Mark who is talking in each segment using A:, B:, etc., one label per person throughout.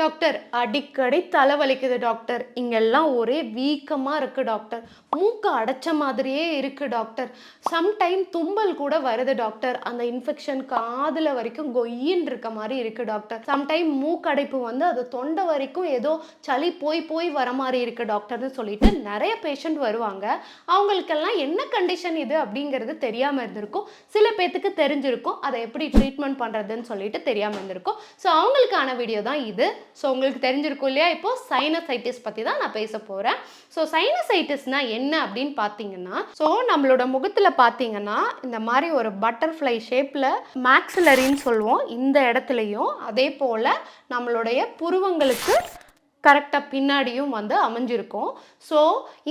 A: Doctor அடிக்கடி தலைவலிக்குது doctor. இங்கெல்லாம் ஒரே வீக்கமாக இருக்குது டாக்டர். மூக்கு அடைச்ச மாதிரியே இருக்குது டாக்டர். சம்டைம் தும்பல் கூட வருது டாக்டர். அந்த இன்ஃபெக்ஷன் காதில் வரைக்கும் கொய்யின்னு இருக்க மாதிரி இருக்குது டாக்டர். சம்டைம் மூக்கடைப்பு வந்து அது தொண்டை வரைக்கும் ஏதோ சளி போய் போய் வர மாதிரி இருக்குது டாக்டர்னு சொல்லிட்டு நிறைய பேஷண்ட் வருவாங்க. அவங்களுக்கெல்லாம் என்ன கண்டிஷன் இது அப்படிங்கிறது தெரியாமல் இருந்திருக்கும். சில பேர்த்துக்கு தெரிஞ்சிருக்கும். அதை எப்படி ட்ரீட்மெண்ட் பண்ணுறதுன்னு சொல்லிட்டு தெரியாமல் இருந்திருக்கும். ஸோ அவங்களுக்கான வீடியோ தான் இது. ஸோ உங்களுக்கு தெரிஞ்சிருக்கும் இல்லையா? இப்போது சைனசைட்டிஸ் பற்றி தான் நான் பேச போகிறேன் ஸோ சைனசைட்டிஸ்னா என்ன அப்படின்னு பார்த்தீங்கன்னா ஸோ நம்மளோட முகத்தில் பார்த்தீங்கன்னா இந்த மாதிரி ஒரு பட்டர்ஃப்ளை ஷேப்பில் மேக்ஸிலரின்னு சொல்லுவோம். இந்த இடத்துலையும் அதே போல் நம்மளுடைய புருவங்களுக்கு கரெக்டாக பின்னாடியும் வந்து அமைஞ்சிருக்கும். ஸோ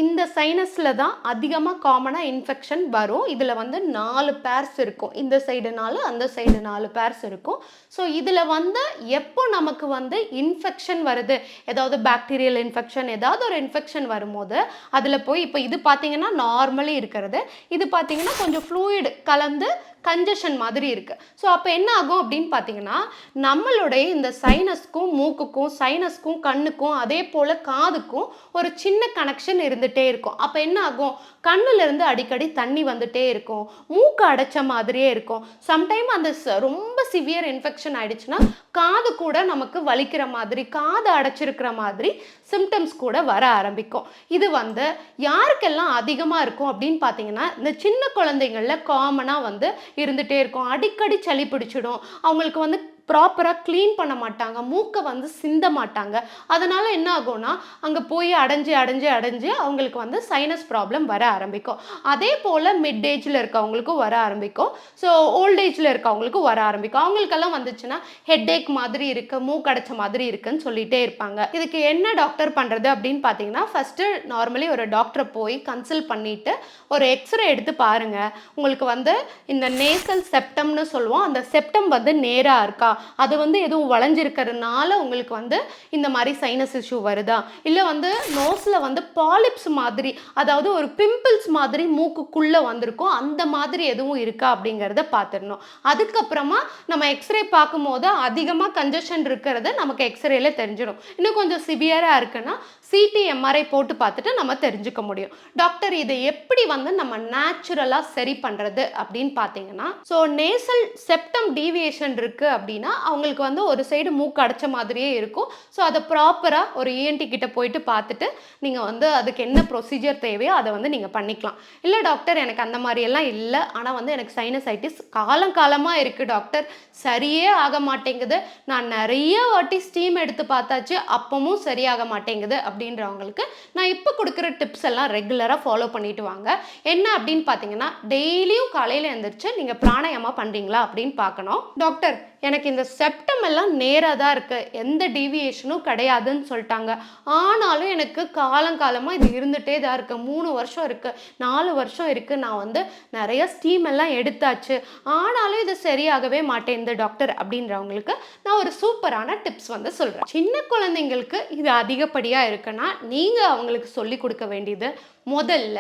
A: இந்த சைனஸில் தான் அதிகமாக காமனாக இன்ஃபெக்ஷன் வரும். இதில் வந்து நாலு பேர்ஸ் இருக்கும். இந்த சைடு நாலு அந்த சைடு நாலு பேர்ஸ் இருக்கும். ஸோ இதில் வந்து எப்போ நமக்கு வந்து இன்ஃபெக்ஷன் வருது? ஏதாவது பாக்டீரியல் இன்ஃபெக்ஷன் ஏதாவது ஒரு இன்ஃபெக்ஷன் வரும்போது அதில் போய் இப்போ இது பார்த்தீங்கன்னா நார்மலி இருக்கிறது. இது பார்த்தீங்கன்னா கொஞ்சம் ஃப்ளூயிட் கலந்து கன்ஜஷன் மாதிரி இருக்குது ஸோ அப்போ என்ன ஆகும் அப்படின்னு பார்த்தீங்கன்னா நம்மளுடைய இந்த சைனஸ்க்கும் மூக்குக்கும் சைனஸ்க்கும் கண்ணுக்கும் அதே போல் காதுக்கும் ஒரு சின்ன கனெக்ஷன் இருந்துகிட்டே இருக்கும். அப்போ என்ன ஆகும்? கண்ணுலேருந்து அடிக்கடி தண்ணி வந்துட்டே இருக்கும். மூக்கு அடைச்ச மாதிரியே இருக்கும். சம்டைம் அந்த ச- ரொம்ப சிவியர் இன்ஃபெக்ஷன் ஆயிடுச்சுன்னா காது கூட நமக்கு வலிக்கிற மாதிரி காது அடைச்சிருக்கிற மாதிரி சிம்டம்ஸ் கூட வர ஆரம்பிக்கும். இது வந்து யாருக்கெல்லாம் அதிகமாக இருக்கும் அப்படின்னு பார்த்தீங்கன்னா இந்த சின்ன குழந்தைங்களில் காமனாக வந்து இருந்துகிட்டே இருக்கும். அடிக்கடி சளி பிடிச்சிடும். அவங்களுக்கு வந்து ப்ராப்பராக க்ளீன் பண்ண மாட்டாங்க மூக்கை வந்து சிந்த மாட்டாங்க. அதனால் என்ன ஆகும்னா அங்கே போய் அடைஞ்சு அடைஞ்சு அடைஞ்சு அவங்களுக்கு வந்து சைனஸ் ப்ராப்ளம் வர ஆரம்பிக்கும். அதே போல் மிட் ஏஜில் இருக்கவங்களுக்கும் வர ஆரம்பிக்கும். ஸோ ஓல்டேஜில் இருக்கவங்களுக்கும் வர ஆரம்பிக்கும். அவங்களுக்கெல்லாம் வந்துச்சுன்னா ஹெட்டேக் மாதிரி இருக்கு மூக்கடைச்ச மாதிரி இருக்குன்னு சொல்லிகிட்டே இருப்பாங்க. இதுக்கு என்ன டாக்டர் பண்ணுறது அப்படின்னு பார்த்தீங்கன்னா ஃபஸ்ட்டு நார்மலி ஒரு டாக்டரை போய் கன்சல்ட் பண்ணிட்டு ஒரு எக்ஸ்ரே எடுத்து பாருங்க. உங்களுக்கு வந்து இந்த நேசல் செப்டம்னு சொல்லுவோம். அந்த செப்டம் வந்து நேராக இருக்கா அது வந்து எதுவும் வளைஞ்சிருக்கிறதுனால உங்களுக்கு வந்து இந்த மாதிரி சைனஸ் இஷ்யூ வருதா? இல்லை வந்து நோஸில் வந்து பாலிப்ஸ் மாதிரி அதாவது ஒரு பிம்பிள்ஸ் மாதிரி மூக்குக்குள்ளே வந்திருக்கும். அந்த மாதிரி எதுவும் இருக்கா அப்படிங்கிறத பார்த்துடணும். அதுக்கப்புறமா நம்ம எக்ஸ்ரே பார்க்கும்போது அதிகமாக கன்ஜஷன் இருக்கிறது நமக்கு எக்ஸ்ரேல தெரிஞ்சிடும். இன்னும் கொஞ்சம் சிவியராக இருக்குன்னா சிடி எம்ஆர்ஐ போட்டு பார்த்துட்டு நம்ம தெரிஞ்சுக்க முடியும். டாக்டர் இதை எப்படி வந்து நம்ம நேச்சுரலாக சரி பண்ணுறது அப்படின்னு பார்த்தீங்கன்னா ஸோ நேசல் செப்டம் டீவியேஷன் இருக்குது அப்படின்னா அவங்களுக்கு வந்து ஒரு சைடு மூக்கு அடைச்ச மாதிரியே இருக்கும். ஸோ அதை ப்ராப்பராக ஒரு இஎன்டி கிட்ட போயிட்டு பார்த்துட்டு நீங்கள் வந்து அதுக்கு என்ன ப்ரொசீஜர் தேவையோ அதை வந்து நீங்கள் பண்ணிக்கலாம். இல்லை டாக்டர் எனக்கு அந்த மாதிரியெல்லாம் இல்லை. ஆனால் வந்து எனக்கு சைனசைட்டிஸ் காலம் காலமாக இருக்குது டாக்டர் சரியே ஆக மாட்டேங்குது. நான் நிறைய வாட்டி ஸ்டீம் எடுத்து பார்த்தாச்சு. அப்பவும் சரியாக மாட்டேங்குது அப்படின்றவங்களுக்கு நான் இப்போ கொடுக்குற டிப்ஸ் எல்லாம் ரெகுலராக ஃபாலோ பண்ணிட்டு வாங்க. என்ன அப்படின்னு பார்த்தீங்கன்னா டெய்லியும் காலையில் எழுந்திரிச்சு நீங்கள் பிராணாயாமா பண்ணுறீங்களா அப்படின்னு பார்க்கணும். டாக்டர் எனக்கு இந்த செப்டம் எல்லாம் நேராக தான் இருக்குது எந்த டீவியேஷனும் கிடையாதுன்னு சொல்லிட்டாங்க. ஆனாலும் எனக்கு காலங்காலமாக இது இருந்துகிட்டே தான் இருக்குது மூணு வருஷம் இருக்குது நாலு வருஷம் இருக்குது நான் வந்து நிறைய ஸ்டீம் எல்லாம் எடுத்தாச்சு. ஆனாலும் இது சரியாகவே மாட்டேங்குது டாக்டர் அப்படின்றவங்களுக்கு நான் ஒரு சூப்பரான டிப்ஸ் வந்து சொல்கிறேன் சின்ன குழந்தைங்களுக்கு இது அதிகப்படியாக இருக்குன்னா நீங்கள் அவங்களுக்கு சொல்லி கொடுக்க வேண்டியது முதல்ல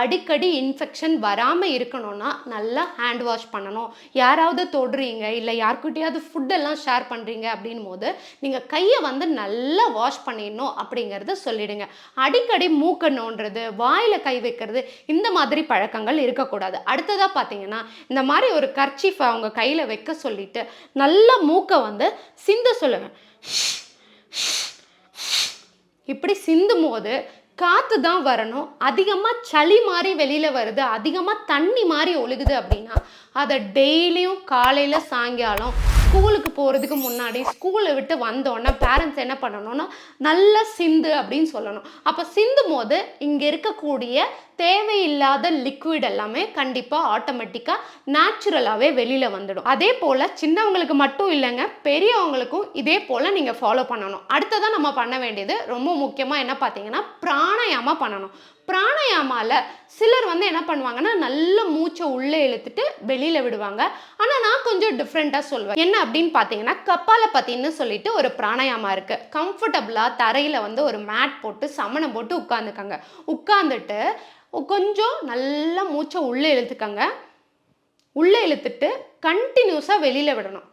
A: அடிக்கடி இன்ஃபெக்ஷன் வராமல் இருக்கணும்னா நல்லா ஹேண்ட் வாஷ் பண்ணணும். யாராவது தொடுறீங்க இல்லை யார்கிட்டயாவது ஃபுட்டெல்லாம் ஷேர் பண்ணுறீங்க அப்படின் போது நீங்கள் கையை வந்து நல்லா வாஷ் பண்ணிடணும் அப்படிங்கிறத சொல்லிடுங்க. அடிக்கடி மூக்க நோண்டுறது வாயில் கை வைக்கிறது இந்த மாதிரி பழக்கங்கள் இருக்கக்கூடாது. அடுத்ததாக பார்த்தீங்கன்னா இந்த மாதிரி ஒரு கர்ச்சீஃப் அவங்க கையில் வைக்க சொல்லிட்டு நல்லா மூக்கை வந்து சிந்த சொல்லுங்கள் இப்படி சிந்தும் போது காற்று தான் வரணும். அதிகமாக சளி மாதிரி வெளியில் வருது அதிகமாக தண்ணி மாதிரி ஒழுகுது அப்படின்னா அதை டெய்லியும் காலையில் சாயங்காலம் ஸ்கூலுக்கு போகிறதுக்கு முன்னாடி ஸ்கூலை விட்டு வந்தோடனே பேரண்ட்ஸ் என்ன பண்ணணும்னா நல்லா சிந்து அப்படின்னு சொல்லணும். அப்போ சிந்தும் போது இங்கே இருக்கக்கூடிய தேவையில்லாத லிக்விட் எல்லாமே கண்டிப்பாக ஆட்டோமேட்டிக்காக நேச்சுரலாகவே வெளியில் வந்துடும். அதே போல் சின்னவங்களுக்கு மட்டும் இல்லைங்க பெரியவங்களுக்கும் இதே போல் நீங்கள் ஃபாலோ பண்ணணும். அடுத்ததான் நம்ம பண்ண வேண்டியது ரொம்ப முக்கியமாக என்ன பார்த்தீங்கன்னா பிராணாயாமா பண்ணணும். பிராணாயாமாவில் சிலர் வந்து என்ன பண்ணுவாங்கன்னா நல்ல மூச்சை உள்ளே இழுத்துட்டு வெளியில் விடுவாங்க. ஆனால் நான் கொஞ்சம் டிஃப்ரெண்ட்டாக சொல்வேன். என்ன அப்படின்னு பார்த்தீங்கன்னா கப்பால பற்றின்னு சொல்லிட்டு ஒரு பிராணாயாமா இருக்குது கம்ஃபர்டபுளாக தரையில் வந்து ஒரு மேட் போட்டு சமணம் போட்டு உட்காந்துக்கங்க உட்காந்துட்டு கொஞ்சம் நல்லா மூச்சை உள்ளே இழுத்துக்கங்க. உள்ளே இழுத்துட்டு கண்டினியூஸாக வெளியில் விடணும்.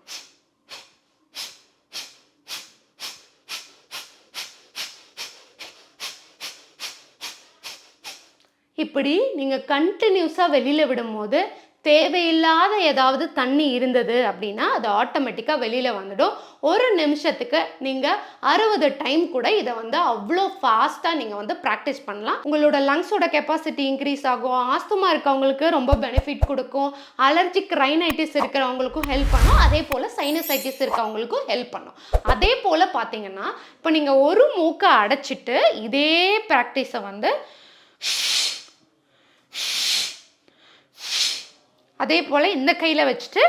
A: இப்படி நீங்கள் கண்டினியூஸாக வெளியில் விடும்போது தேவையில்லாத ஏதாவது தண்ணி இருந்தது அப்படின்னா அது ஆட்டோமேட்டிக்காக வெளியில் வந்துடும். ஒரு நிமிஷத்துக்கு நீங்கள் அறுபது டைம் கூட இதை வந்து அவ்வளோ ஃபாஸ்ட்டாக நீங்கள் வந்து ப்ராக்டிஸ் பண்ணலாம். உங்களோட லங்ஸோட கெப்பாசிட்டி இன்க்ரீஸ் ஆகும். ஆஸ்துமா இருக்கவங்களுக்கு ரொம்ப பெனிஃபிட் கொடுக்கும். அலர்ஜிக் ரைனைட்டிஸ் இருக்கிறவங்களுக்கும் ஹெல்ப் பண்ணும். அதே போல் சைனசைட்டிஸ் இருக்கவங்களுக்கும் ஹெல்ப் பண்ணும். அதே போல் பார்த்தீங்கன்னா இப்போ நீங்கள் ஒரு மூக்கை அடைச்சிட்டு இதே ப்ராக்டிஸை வந்து அதே போல் இந்த கையில் வச்சுட்டு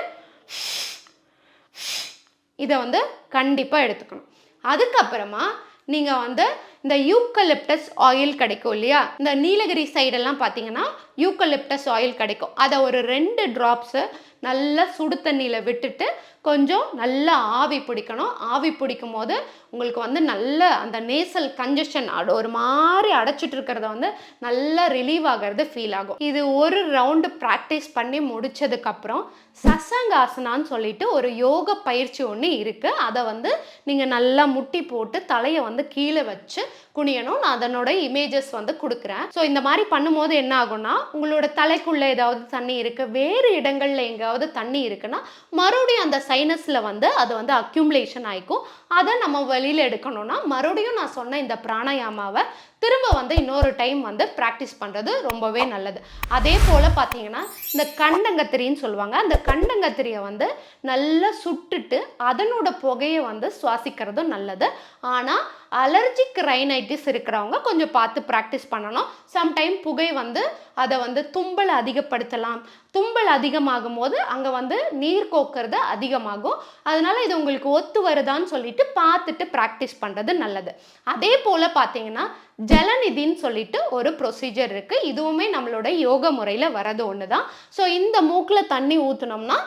A: இதை வந்து கண்டிப்பாக எடுத்துக்கணும். அதுக்கப்புறமா நீங்கள் வந்து இந்த யூக்கலிப்டஸ் ஆயில் கிடைக்கும் இல்லையா? இந்த நீலகிரி சைடெல்லாம் பார்த்தீங்கன்னா யூக்கலிப்டஸ் ஆயில் கிடைக்கும். அதை ஒரு ரெண்டு ட்ராப்ஸு நல்லா சுடு தண்ணியில் விட்டுட்டு கொஞ்சம் நல்லா ஆவி பிடிக்கணும். ஆவி பிடிக்கும் போது உங்களுக்கு வந்து நல்ல அந்த நேசல் கன்ஜஷன் ஒரு மாதிரி அடைச்சிட்டு இருக்கிறத வந்து நல்லா ரிலீவ் ஆகிறது ஃபீல் ஆகும். இது ஒரு ரவுண்டு ப்ராக்டிஸ் பண்ணி முடிச்சதுக்கப்புறம் சசங்காசனான்னு சொல்லிட்டு ஒரு யோக பயிற்சி ஒன்று இருக்குது அதை வந்து நீங்கள் நல்லா முட்டி போட்டு தலையை வந்து கீழே வச்சு குனியணும். நான் அதனோட இமேஜஸ் வந்து கொடுக்குறேன். ஸோ இந்த மாதிரி பண்ணும்போது என்ன ஆகும்னா உங்களோட தலைக்குள்ளே ஏதாவது தண்ணி இருக்குது வேறு இடங்களில் எங்கேயாவது தண்ணி இருக்குன்னா மறுபடியும் அந்த சைனஸில் வந்து அது வந்து அக்யூமுலேஷன் ஆகிக்கும் அதை நம்ம வெளியில் எடுக்கணும்னா மறுபடியும் நான் சொன்ன இந்த பிராணாயாமாவை திரும்ப வந்து இன்னொரு டைம் வந்து ப்ராக்டிஸ் பண்ணுறது ரொம்பவே நல்லது. அதே போல் பார்த்தீங்கன்னா இந்த கண்டங்கத்திரின்னு சொல்லுவாங்க. அந்த கண்டங்கத்திரியை வந்து நல்லா சுட்டுட்டு அதனோட புகையை வந்து சுவாசிக்கிறதும் நல்லது. ஆனால் அலர்ஜிக் ரைனைட்டிஸ் இருக்கிறவங்க கொஞ்சம் பார்த்து ப்ராக்டிஸ் பண்ணணும். சம்டைம் புகை வந்து அதை வந்து தும்பல் அதிகப்படுத்தலாம். தும்பல் அதிகமாகும் போது அங்கே வந்து நீர் கோக்கிறது அதிகமாகும். அதனால் இது உங்களுக்கு ஒத்து வருதான்னு சொல்லிட்டு பார்த்துட்டு ப்ராக்டிஸ் பண்ணுறது நல்லது. அதே போல் பார்த்தீங்கன்னா ஜலநிதின்னு சொல்லிட்டு ஒரு ப்ரொசீஜர் இருக்குது இதுவுமே நம்மளோட யோக முறையில் வரது ஒன்று தான் ஸோ இந்த மூக்கில் தண்ணி ஊற்றுனோம்னா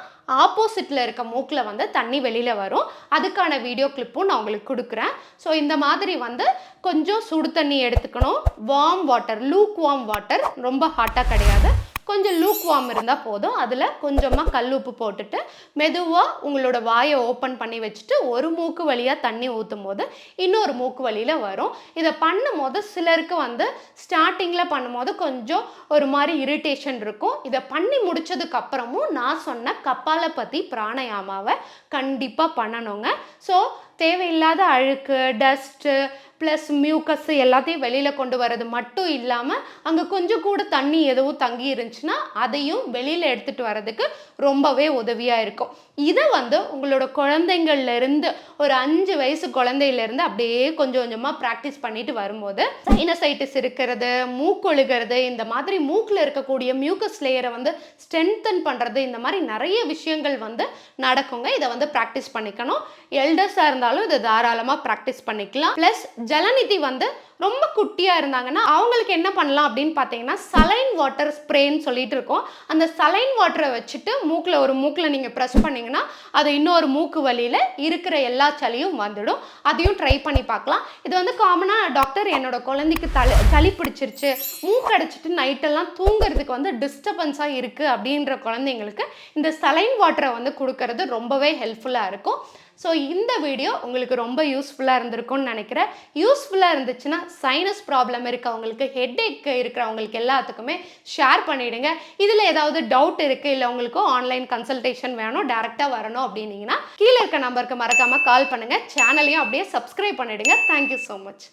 A: ஆப்போசிட்டில் இருக்க மூக்கில் வந்து தண்ணி வெளியில் வரும். அதுக்கான வீடியோ கிளிப்பும் நான் உங்களுக்கு கொடுக்குறேன். ஸோ இந்த மாதிரி வந்து கொஞ்சம் சுடு தண்ணி எடுத்துக்கணும். Warm water lukewarm water ரொம்ப ஹாட்டாக கிடையாது. கொஞ்சம் லூக் வார்ம் இருந்தால் போதும். அதில் கொஞ்சமாக கல் உப்பு போட்டுட்டு மெதுவாக உங்களோட வாயை ஓப்பன் பண்ணி வச்சுட்டு ஒரு மூக்கு வழியாக தண்ணி ஊற்றும் போது இன்னொரு மூக்கு வழியில் வரும். இதை பண்ணும் போது சிலருக்கு வந்து ஸ்டார்டிங்கில் பண்ணும்போது கொஞ்சம் ஒரு மாதிரி இரிட்டேஷன் இருக்கும். இதை பண்ணி முடிச்சதுக்கு அப்புறமும் நான் சொன்ன கப்பாலை பற்றி பிராணயாமாவை கண்டிப்பாக பண்ணணுங்க. ஸோ தேவையில்லாத அழுக்கு டஸ்ட்டு ப்ளஸ் மியூக்கஸ் எல்லாத்தையும் வெளியில் கொண்டு வர்றது மட்டும் இல்லாமல் அங்கே கொஞ்சம் கூட தண்ணி எதுவும் தங்கி இருந்துச்சுன்னா அதையும் வெளியில் எடுத்துகிட்டு வர்றதுக்கு ரொம்பவே உதவியாக இருக்கும். இதை வந்து உங்களோட குழந்தைங்கள்லேருந்து ஒரு அஞ்சு வயசு குழந்தையிலேருந்து அப்படியே கொஞ்சம் கொஞ்சமாக ப்ராக்டிஸ் பண்ணிட்டு வரும்போது சைனசைட்டிஸ் இருக்கிறது மூக்கொழுகிறது இந்த மாதிரி மூக்கில் இருக்கக்கூடிய மியூக்கஸ் லேயரை வந்து ஸ்ட்ரென்தன் பண்ணுறது இந்த மாதிரி நிறைய விஷயங்கள் வந்து நடக்குங்க. இதை வந்து ப்ராக்டிஸ் பண்ணிக்கணும். எல்டர்ஸாக இருந்தாலும் இதை தாராளமாக ப்ராக்டிஸ் பண்ணிக்கலாம். ப்ளஸ் ஜலநிதி வந்து ரொம்ப குட்டியாக இருந்தாங்கன்னா அவங்களுக்கு என்ன பண்ணலாம் அப்படின்னு பார்த்தீங்கன்னா சலைன் வாட்டர் ஸ்ப்ரேன்னு சொல்லிட்டு இருக்கோம். அந்த சலைன் வாட்டரை வச்சுட்டு மூக்கில் ஒரு மூக்கில் நீங்கள் ப்ரெஸ் பண்ணிங்கன்னா அது இன்னொரு மூக்கு வழியில் இருக்கிற எல்லா சளியும் வந்துடும். அதையும் ட்ரை பண்ணி பார்க்கலாம். இது வந்து காமனாக டாக்டர் என்னோட குழந்தைக்கு தலை சளி பிடிச்சிருச்சு மூக்கடைச்சிட்டு நைட்டெல்லாம் தூங்குறதுக்கு வந்து டிஸ்டர்பன்ஸாக இருக்குது அப்படின்ற குழந்தைங்களுக்கு இந்த சலைன் வாட்டரை வந்து கொடுக்கறது ரொம்பவே ஹெல்ப்ஃபுல்லாக இருக்கும். ஸோ இந்த வீடியோ உங்களுக்கு ரொம்ப யூஸ்ஃபுல்லாக இருந்திருக்கும்னு நினைக்கிறேன். யூஸ்ஃபுல்லாக இருந்துச்சுன்னா சைனஸ் ப்ராப்ளம் இருக்கவங்களுக்கு ஹெட்ஏக் இருக்கிறவங்களுக்கு எல்லாத்துக்குமே ஷேர் பண்ணிவிடுங்க இதில் ஏதாவது டவுட் இருக்குது இல்லை உங்களுக்கு ஆன்லைன் கன்சல்டேஷன் வேணும் டேரெக்டாக வரணும் அப்படின்னீங்கன்னா கீழே இருக்க நம்பருக்கு மறக்காமல் கால் பண்ணுங்கள் சேனலையும் அப்படியே சப்ஸ்கிரைப் பண்ணிவிடுங்க தேங்க்யூ ஸோ மச்